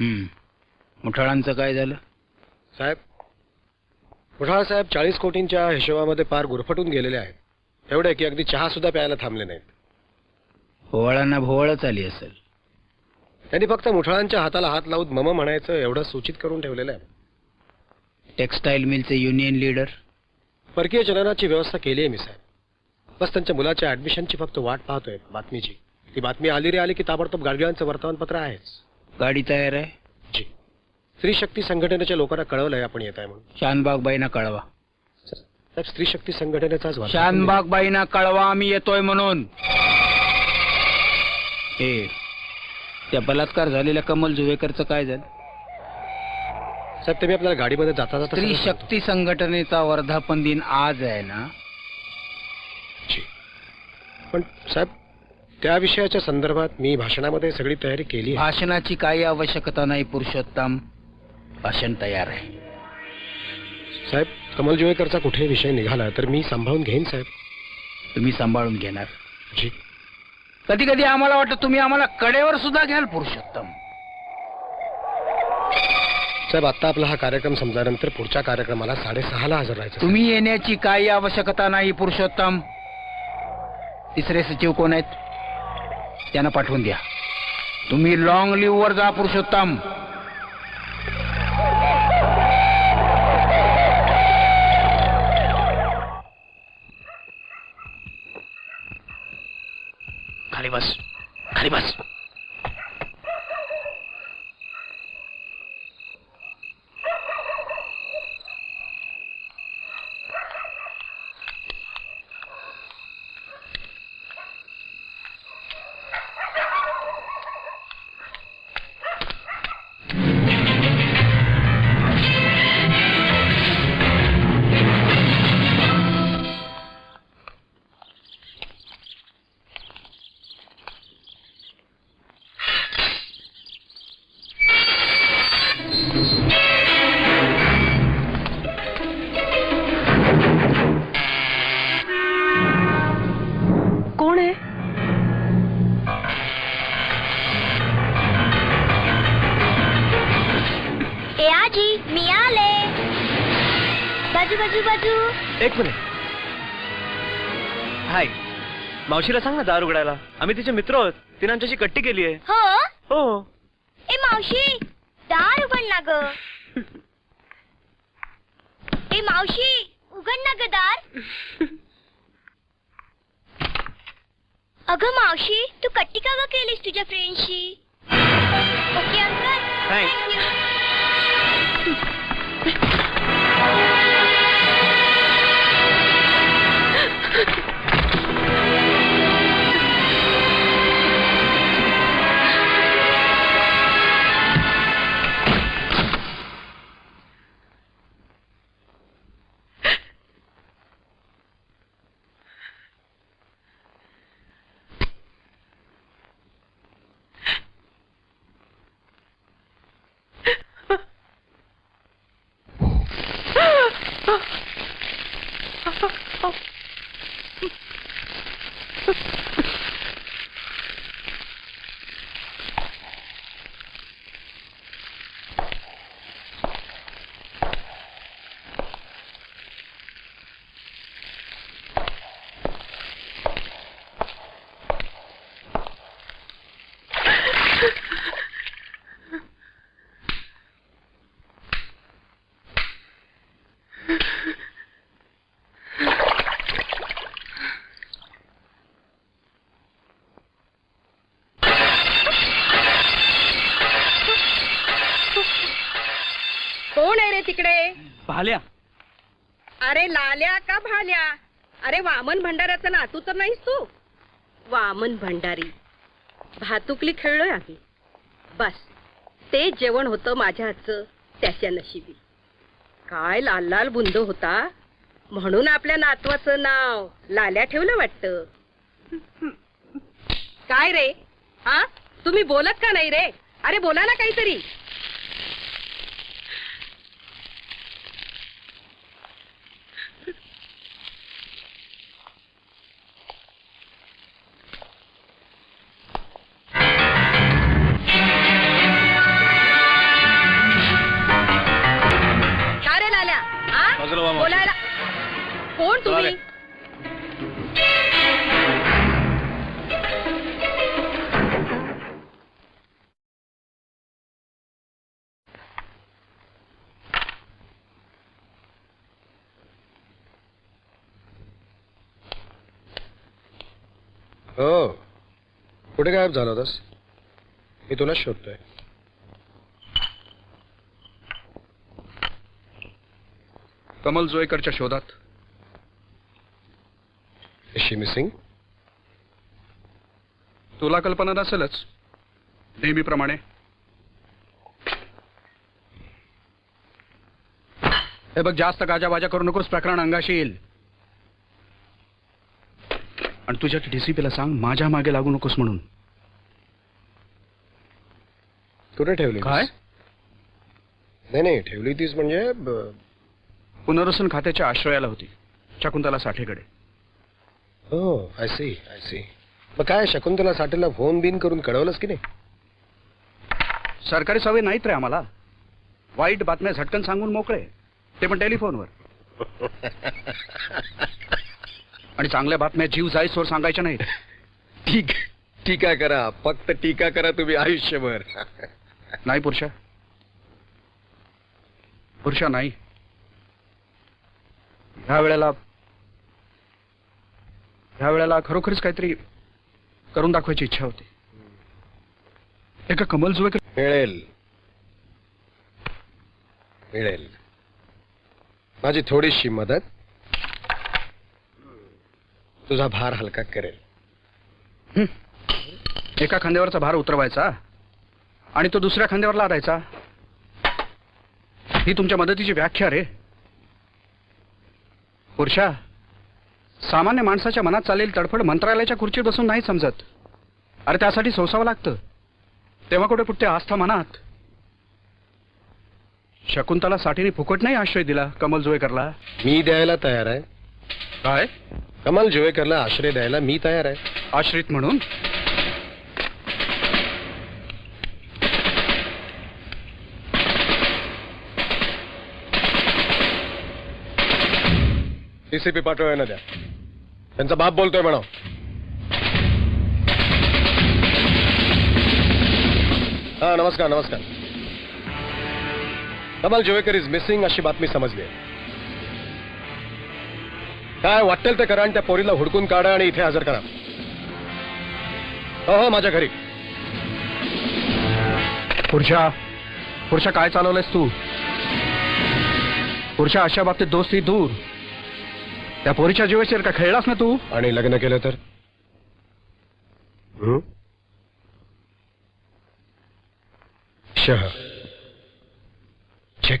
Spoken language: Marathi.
मुठाळांचं काय झालं? साहेब मुठाळ साहेब चाळीस कोटींच्या हिशोबामध्ये पार गुरफटून गेलेले आहेत. एवढे की अगदी चहा सुद्धा प्यायला थांबले नाहीत. भोवळांना भोवळच आली असेल. त्यांनी फक्त मुठाळांच्या हाताला हात लावून मम म्हणायचं एवढं सूचित करून ठेवलेलं आहे. टेक्सटाईल मिलचे युनियन लीडर. परकीय चलनाची व्यवस्था केली आहे मी साहेब. बस त्यांच्या मुलाच्या ऍडमिशनची फक्त वाट पाहतोय बातमीची. ती बातमी आली रे आली की ताबडतोब गाडगिळांचं वर्तमानपत्र आहेच. गाडी तयार आहे? जी. स्त्री शक्ती संघटनेच्या लोकांना कळवलंय आपण येत आहे म्हणून. शानबागबाईंना कळवा. साहेब स्त्री शक्ती संघटनेचाच वर्तमान शानबागबाईंना कळवा आम्ही येतोय म्हणून. हे त्या बलात्कार झालेल्या कमल जुवेकरचं काय झालं? साहेब ते मी आपल्याला गाडीमध्ये जाता जाता स्त्री. शक्ती संघटनेचा वर्धापन दिन आज आहे ना. पण साहेब त्या विषयाच्या संदर्भात मी भाषणामध्ये सगळी तयारी केली आहे. भाषणाची काही आवश्यकता नाही पुरुषोत्तम. भाषण तयार आहे. साहेब कमल जुवेकरचा कुठे विषय निघाला तर मी सांभाळून घेईन साहेब. तुम्ही सांभाळून घेणार. जी. कधी कधी आम्हाला वाटतं तुम्ही आम्हाला कडेवर सुद्धा घ्याल पुरुषोत्तम. साहेब आता आपला हा कार्यक्रम संपल्यानंतर पुढच्या कार्यक्रमाला साडेसहाला हजर राहायचं तुम्ही येण्याची काही आवश्यकता नाही पुरुषोत्तम. तिसरे सचिव कोण आहेत? त्यांना पाठवून द्या. तुम्ही लॉंग लिव्ह वर जा पुरुषोत्तम. खाली बस खाली बस. एक मिनिट. हाय. मावशीला सांग ना दार उघडायला. आम्ही तिचे मित्र आहोत. तिने आमच्याशी कट्टी केली आहे. हो? हो. ए मावशी दार उघड ना ग. ए मावशी उघड ना ग दार. अगं मावशी तू कट्टी का ग केलीस तुझ्या फ्रेंडशी okay uncle. Thanks. Thank you. कोण आहे रे तिकडे भाल्या. अरे लाल्या का भाल्या? अरे वामन भंडाऱ्याचा नातू तर नाहीस तू. वामन भंडारी. भातुकली खेळलोय आम्ही. बस ते जेवण होतं माझ्या हातचं त्याच्या नशिबी. काय लाल लाल बुंद होता. म्हणून आपल्या नातवाचं नाव लाल्या ठेवलं वाटतं. काय रे? हा? तुम्ही बोलत का नाही रे? अरे बोला ना काहीतरी. हो. कुठे गायब झाला होतास? मी तुलाच शोधतोय. कमल जोईकरच्या शोधात. शी मिसिंग तुला कल्पना नसेलच. नेहमीप्रमाणे. हे बघ जास्त गाजाबाजा करू नकोस प्रकरण अंगाशी येईल. आणि तुझ्या डीसीपीला सांग माझ्या मागे लागू नकोस म्हणून. कुठे ठेवली काय? नाही नाही ठेवली तीच म्हणजे ब- पुनर्वसन खात्याच्या आश्रयाला होती शकुंतला साठेकडे. हो आय सी आय सी मग काय शकुंतला साठेला फोन बिन करून कळवलंस की नाही? सरकारी सवय नाहीत रे आम्हाला. वाईट बातम्या झटकन सांगून मोकळे. ते पण टेलिफोनवर. आणि चांगल्या बातम्या जीव जाईसवर सांगायच्या नाहीत. ठीक टीका करा. फक्त टीका करा तुम्ही आयुष्यभर. नाही पुरुषा. पुरुषा नाही. ह्या वेळेला ह्या वेळेला खरोखरीच काहीतरी करून दाखवायची इच्छा होती. एका कमल जुवेकर मिळेल. मिळेल. माझी थोडीशी मदत. तुझा भार हलका करेल. एका खांद्यावरचा भार उतरवायचा आणि तो दुसऱ्या खांद्यावर लादायचा. ही तुमच्या मदतीची व्याख्या रे. पुरुषा सामान्य माणसाच्या मनात चालेल तडफड मंत्रालयाच्या खुर्चीत बसून नाही समजत. अरे त्यासाठी सोसावं लागतं. तेव्हा कुठे पुटते आस्था मनात? शकुंतला साठीने फुकट नाही आश्रय दिला कमल जोवेकरला मी द्यायला तयार आहे. काय? कमल जुवेकरला आश्रय द्यायला मी तयार आहे. आश्रित म्हणून? टीसीपी पाठवाय ना द्या. त्यांचा बाप बोलतोय म्हणा हा नमस्कार नमस्कार. कमल जोवेकर इज मिसिंग अशी बातमी समजली आहे. काय वाटेल ते करा आणि त्या पोरीला हुडकून काढा आणि इथे हजर करा. हो हो माझ्या घरी. पुरुषा पुरुषा काय चालवलंयस तू? पुरुषा अशा बाबतीत दोस्ती दूर. त्या पोरीच्या जीवाशीर का खेळलास ना तू? आणि लग्न केलं तर? हं? शह. चेक